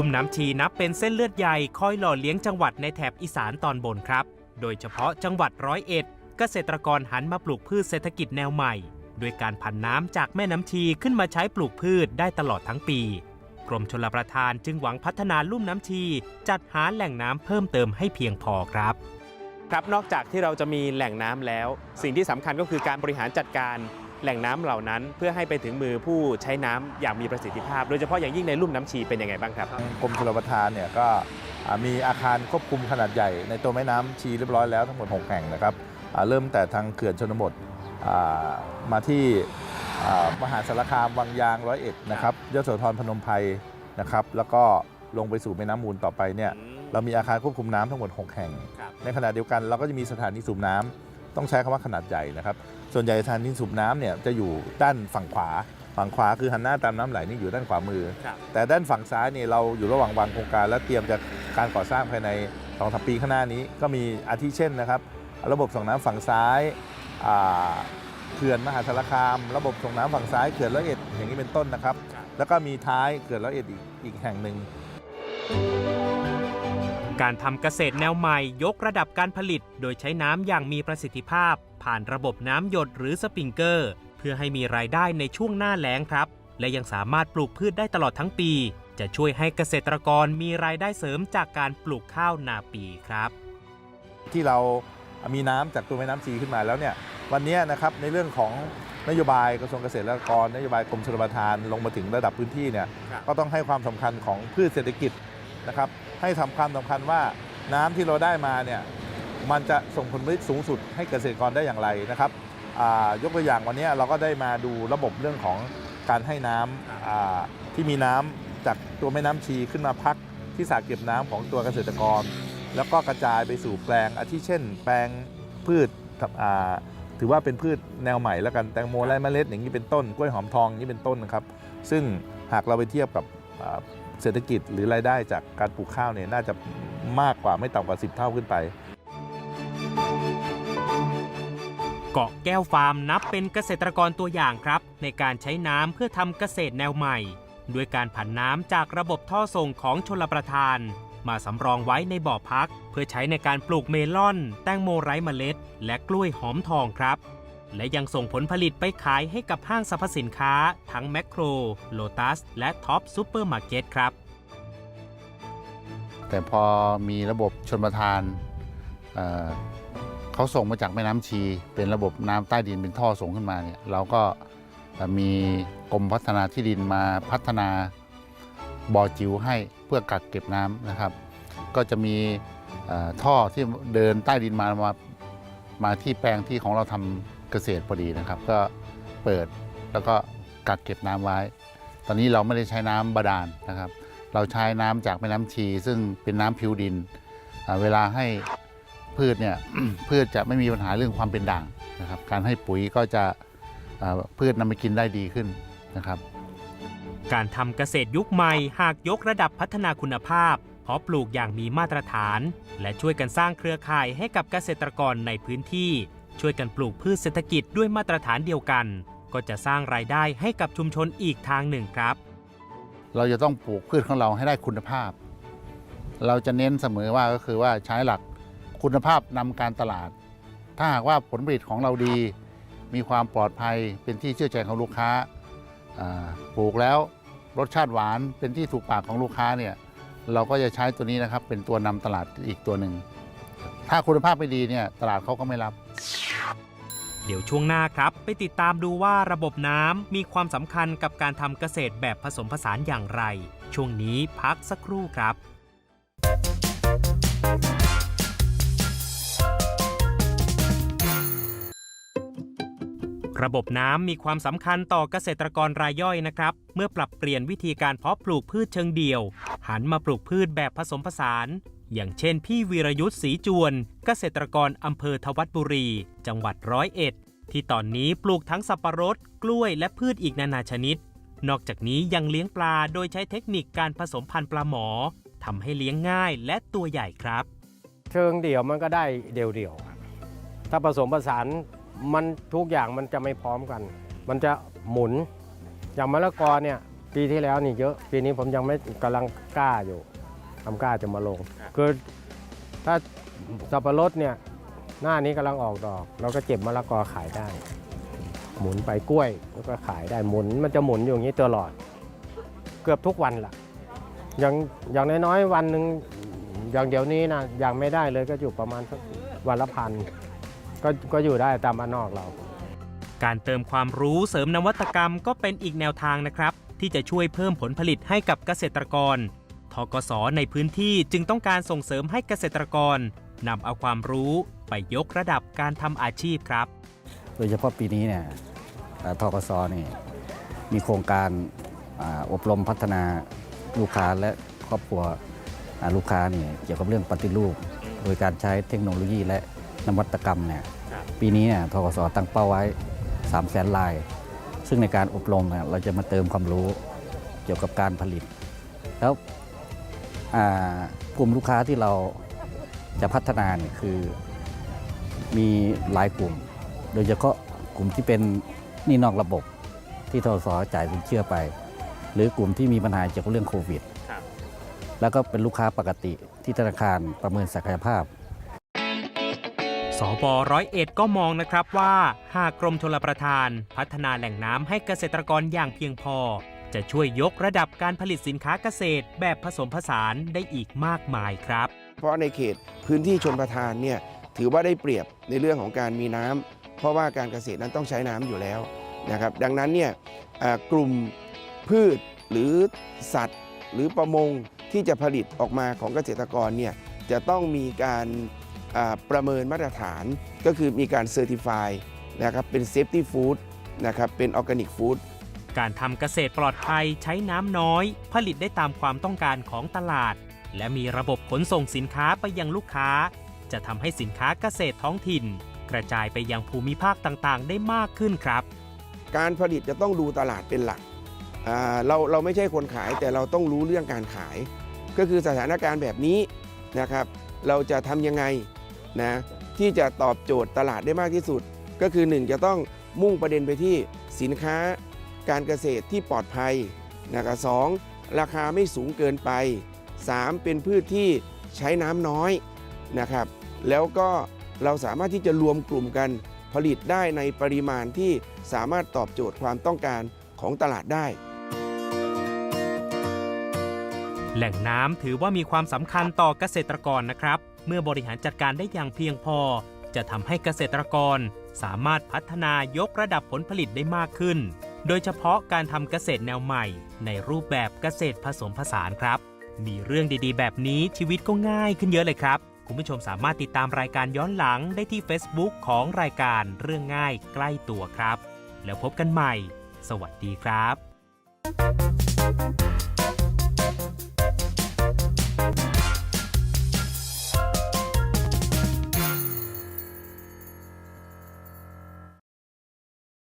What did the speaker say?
ลุ่มน้ำชีนับเป็นเส้นเลือดใหญ่คอยหล่อเลี้ยงจังหวัดในแถบอีสานตอนบนครับ โดยเฉพาะจังหวัดร้อยเอ็ด เกษตรกรหันมาปลูกพืชเศรษฐกิจแนวใหม่ด้วยการผันน้ำจากแม่น้ำชีขึ้นมาใช้ปลูกพืชได้ตลอดทั้งปี กรมชลประทานจึงหวังพัฒนาลุ่มน้ำชี จัดหาแหล่งน้ำเพิ่มเติมให้เพียงพอครับ ครับนอกจากที่เราจะมีแหล่งน้ำแล้ว สิ่งที่สำคัญก็คือการบริหารจัดการ แหล่งน้ำเหล่านั้น เพื่อให้ไปถึงมือผู้ใช้น้ำอย่างมีประสิทธิภาพ โดยเฉพาะอย่างยิ่งในลุ่มน้ำชีเป็นยังไงบ้างครับกรมชลประทานเนี่ยก็อ่ามีอาคารควบคุมขนาดใหญ่ในตัวแม่น้ำชีเรียบร้อยแล้วทั้งหมด 6 แห่งนะครับอ่าเริ่มแต่ทางเขื่อนชนบทอ่ามาที่อ่ามหาสารคามวังยางร้อยเอ็ดนะครับยโสธรพนมไพรนะครับ แล้วก็ลงไปสู่แม่น้ำมูลต่อไปเนี่ยเรามีอาคารควบคุมน้ำทั้งหมด 6 แห่งครับในขณะเดียวกันเราก็จะมีสถานีสูบน้ำต้องใช้คำว่าขนาดใหญ่นะครับ ส่วนใหญ่สถานีสูบน้ำเนี่ยจะอยู่ด้านฝั่งขวา ฝั่งขวาคือหันหน้าตามน้ำไหลนี่อยู่ด้านขวามือครับแต่ด้านฝั่งซ้ายเนี่ยเราอยู่ระหว่างวางโครงการ และเตรียมจะการก่อสร้างภายในสองสามปีข้างหน้านี้ก็มีอาทิเช่นนะครับ ระบบส่งน้ำฝั่งซ้ายอ่าเขื่อนมหาสารคาม ระบบส่งน้ำฝั่งซ้ายเขื่อนร้อยเอ็ดอย่างนี้เป็นต้นนะครับ แล้วก็มีท้ายเขื่อนร้อยเอ็ดอีกอีกแห่งหนึ่งการทำเกษตรแนวใหม่ยกระดับการผลิต โดยใช้น้ำอย่างมีประสิทธิภาพ ผ่านระบบน้ำหยดหรือสปริงเกอร์ เพื่อให้มีรายได้ในช่วงหน้าแล้งครับ และยังสามารถปลูกพืชได้ตลอดทั้งปี จะช่วยให้เกษตรกรมีรายได้เสริมจากการปลูกข้าวนาปีครับ ที่เรามีน้ำจากตัวแม่น้ำชีขึ้นมาแล้วเนี่ยวันนี้นะครับในเรื่องของนโยบายกระทรวงเกษตรและกรนโยบายกรมชลประทานลงมาถึงระดับพื้นที่เนี่ยครับก็ต้องให้ความสำคัญของพืชเศรษฐกิจนะครับให้ทำความสำคัญว่าน้ำที่เราได้มาเนี่ย มันจะส่งผลผลิตสูงสุดให้เกษตรกรได้อย่างไรนะครับยกตัวอย่างวันนี้เราก็ได้มาดูระบบเรื่องของการให้น้ำอ่าที่มีน้ำจากตัวแม่น้ำชีขึ้นมาพักที่สระเก็บน้ำของตัวเกษตรกร แล้วก็กระจายไปสู่แปลงอาทิเช่น แปลงพืชถือว่าเป็นพืชแนวใหม่แล้วกันแตงโมไร้เมล็ดอย่างนี้เป็นต้นกล้วยหอมทองนี้เป็นต้นนะครับ ซึ่งหากเราไปเทียบกับเศรษฐกิจหรือรายได้จากการปลูกข้าวเนี่ยน่าจะมากกว่าไม่ต่ำกว่า 10 เท่าขึ้นไป เกาะแก้วฟาร์มนับเป็นเกษตรกรตัวอย่างครับ ในการใช้น้ำเพื่อทำเกษตรแนวใหม่ ด้วยการผันน้ำจากระบบท่อส่งของชลประทาน มาสำรองไว้ในบ่อพัก เพื่อใช้ในการปลูกเมลอน แตงโมไร้เมล็ด และกล้วยหอมทองครับ และยังส่งผลผลิตไปขายให้กับห้างสรรพสินค้า ทั้งแมคโคร โลตัส และท็อปซูเปอร์มาร์เก็ตครับ แต่พอมีระบบชนประทาน เขาส่งมาจากแม่น้ำชี เป็นระบบน้ำใต้ดินเป็นท่อส่งขึ้นมาเนี่ยเราก็มีกรมพัฒนาที่ดินมาพัฒนาบ่อจิ๋วให้เพื่อกักเก็บน้ำนะครับ ก็จะมีท่อที่เดินใต้ดินมามามาที่แปลงที่ของเราทำเกษตรพอดีนะครับ ก็เปิดแล้วก็กักเก็บน้ำไว้ ตอนนี้เราไม่ได้ใช้น้ำบาดาลนะครับ เราใช้น้ำจากแม่น้ำชี ซึ่งเป็นน้ำผิวดิน เวลาให้ พืชเนี่ยพืชจะไม่มีปัญหาเรื่องความเป็นด่างนะครับ การให้ปุ๋ยก็จะอ่าพืชนำไปกินได้ดีขึ้นนะครับ การทำเกษตรยุคใหม่หากยกระดับพัฒนาคุณภาพเพาะปลูกอย่างมีมาตรฐาน และช่วยกันสร้างเครือข่ายให้กับเกษตรกรในพื้นที่ ช่วยกันปลูกพืชเศรษฐกิจด้วยมาตรฐานเดียวกัน ก็จะสร้างรายได้ให้กับชุมชนอีกทางหนึ่งครับ เราจะต้องปลูกพืชของเราให้ได้คุณภาพ เราจะเน้นเสมอว่าก็คือว่าใช้หลัก คุณภาพนำการตลาด ถ้าหากว่าผลผลิตของเราดี มีความปลอดภัยเป็นที่เชื่อใจของลูกค้าปลูกแล้วรสชาติหวานเป็นที่ถูกปากของลูกค้าเนี่ยเราก็จะใช้ตัวนี้นะครับเป็นตัวนำตลาดอีกตัวหนึ่ง ถ้าคุณภาพไม่ดีเนี่ยตลาดเขาก็ไม่รับ เดี๋ยวช่วงหน้าครับ ไปติดตามดูว่าระบบน้ำมีความสำคัญกับการทำเกษตรแบบผสมผสานอย่างไร ช่วงนี้พักสักครู่ครับ ระบบน้ำมีความสำคัญต่อเกษตรกรรายย่อยนะครับ เมื่อปรับเปลี่ยนวิธีการเพาะปลูกพืชเชิงเดี่ยว หันมาปลูกพืชแบบผสมผสาน อย่างเช่นพี่วีรยุทธ์ศรีจวน เกษตรกรอำเภอทวัดบุรี จังหวัดร้อยเอ็ด ที่ตอนนี้ปลูกทั้งสับปะรด กล้วยและพืชอีกนานาชนิด นอกจากนี้ยังเลี้ยงปลาโดยใช้เทคนิคการผสมพันธุ์ปลาหมอทำให้เลี้ยงง่ายและตัวใหญ่ครับ เชิงเดี่ยวมันก็ได้เดี่ยวๆถ้าผสมผสาน มันทุกอย่างมันจะไม่พร้อมกัน มันจะหมุน อย่างมะละกอเนี่ยปีที่แล้วนี่เยอะ ปีนี้ผมยังไม่กำลังกล้าอยู่ทำกล้าจะมาลงครับคือถ้าสับปะรดเนี่ยหน้านี้กำลังออกดอก เราก็เจ็บมะละกอขายได้ หมุนไปกล้วยแล้วก็ขายได้หมุน มันจะหมุนอยู่อย่างนี้ตลอด เกือบทุกวันล่ะ อย่างอย่างน้อยๆวันหนึ่งอย่างเดี๋ยวนี้นะอย่างไม่ได้เลยก็อยู่ประมาณสักวันละพัน ก็ก็อยู่ได้ตามบ้านนอกเรา การเติมความรู้เสริมนวัตกรรมก็เป็นอีกแนวทางนะครับ ที่จะช่วยเพิ่มผลผลิตให้กับเกษตรกรทกสในพื้นที่จึงต้องการส่งเสริมให้เกษตรกรนำเอาความรู้ไปยกระดับการทำอาชีพครับ โดยเฉพาะปีนี้เนี่ยเอ่อทกสนี่มีโครงการอ่าอบรมพัฒนาลูกค้าและครอบครัวอ่าลูกค้านี่เกี่ยวกับเรื่องปฏิรูป โดยการใช้เทคโนโลยีและ นวัตกรรมเนี่ยครับปีนี้เนี่ยทกสตั้งเป้าไว้ 3 0 0แสนลาย ซึ่งในการอบรมเนี่ยเราจะมาเติมความรู้เกี่ยวกับการผลิต แล้วอ่ากลุ่มลูกค้าที่เราจะพัฒนาเนี่ยคือมีหลายกลุ่ม โดยเฉพาะกลุ่มที่เป็นหนี้นอกระบบที่ทศจ่ายสินเชื่อไป หรือกลุ่มที่มีปัญหาเกี่ยวกับเรื่องโควิดครับแล้วก็เป็นลูกค้าปกติที่ธนาคารประเมินศักยภาพ สบร้อยเอ็ดก็มองนะครับว่าหากกรมชลประทาน พัฒนาแหล่งน้ำให้เกษตรกรอย่างเพียงพอ จะช่วยยกระดับการผลิตสินค้าเกษตรแบบผสมผสานได้อีกมากมายครับ เพราะในเขตพื้นที่ชนประทานเนี่ยถือว่าได้เปรียบในเรื่องของการมีน้ำเพราะว่าการเกษตรนั้นต้องใช้น้ำอยู่แล้วนะครับดังนั้นเนี่ยกลุ่มพืชหรือสัตว์ หรือประมงที่จะผลิตออกมาของเกษตรกรเนี่ยจะต้องมีการ ประเมินมาตรฐานก็คือมีการเซอร์ติฟายนะครับเป็นเซฟตี้ฟู้ดนะครับเป็นออร์แกนิกฟู้ดการทำเกษตรปลอดภัยใช้น้ำน้อย ผลิตได้ตามความต้องการของตลาด และมีระบบขนส่งสินค้าไปยังลูกค้า จะทำให้สินค้าเกษตรท้องถิ่น กระจายไปยังภูมิภาคต่างๆ ได้มากขึ้นครับ การผลิตจะต้องดูตลาดเป็นหลักอ่าเราเราไม่ใช่คนขายแต่เราต้องรู้เรื่องการขาย ก็คือสถานการณ์แบบนี้นะครับ เราจะทำยังไง นะที่จะตอบโจทย์ตลาดได้มากที่สุด ก็คือ 1 จะต้องมุ่งประเด็นไปที่สินค้าการเกษตรที่ปลอดภัยนะครับสองราคาไม่สูงเกินไป 3 เป็นพืชที่ใช้น้ำน้อยนะครับ แล้วก็เราสามารถที่จะรวมกลุ่มกันผลิตได้ในปริมาณที่สามารถตอบโจทย์ความต้องการของตลาดได้ แหล่งน้ำถือว่ามีความสำคัญต่อเกษตรกรนะครับ เมื่อบริหารจัดการได้อย่างเพียงพอ จะทำให้เกษตรกร สามารถพัฒนายกระดับผลผลิตได้มากขึ้น โดยเฉพาะการทำเกษตรแนวใหม่ ในรูปแบบเกษตรผสมผสานครับ มีเรื่องดีๆ แบบนี้ชีวิตก็ง่ายขึ้นเยอะเลยครับคุณผู้ชมสามารถติดตามรายการย้อนหลังได้ที่ Facebook ของรายการเรื่องง่ายใกล้ตัวครับ แล้วพบกันใหม่ สวัสดีครับ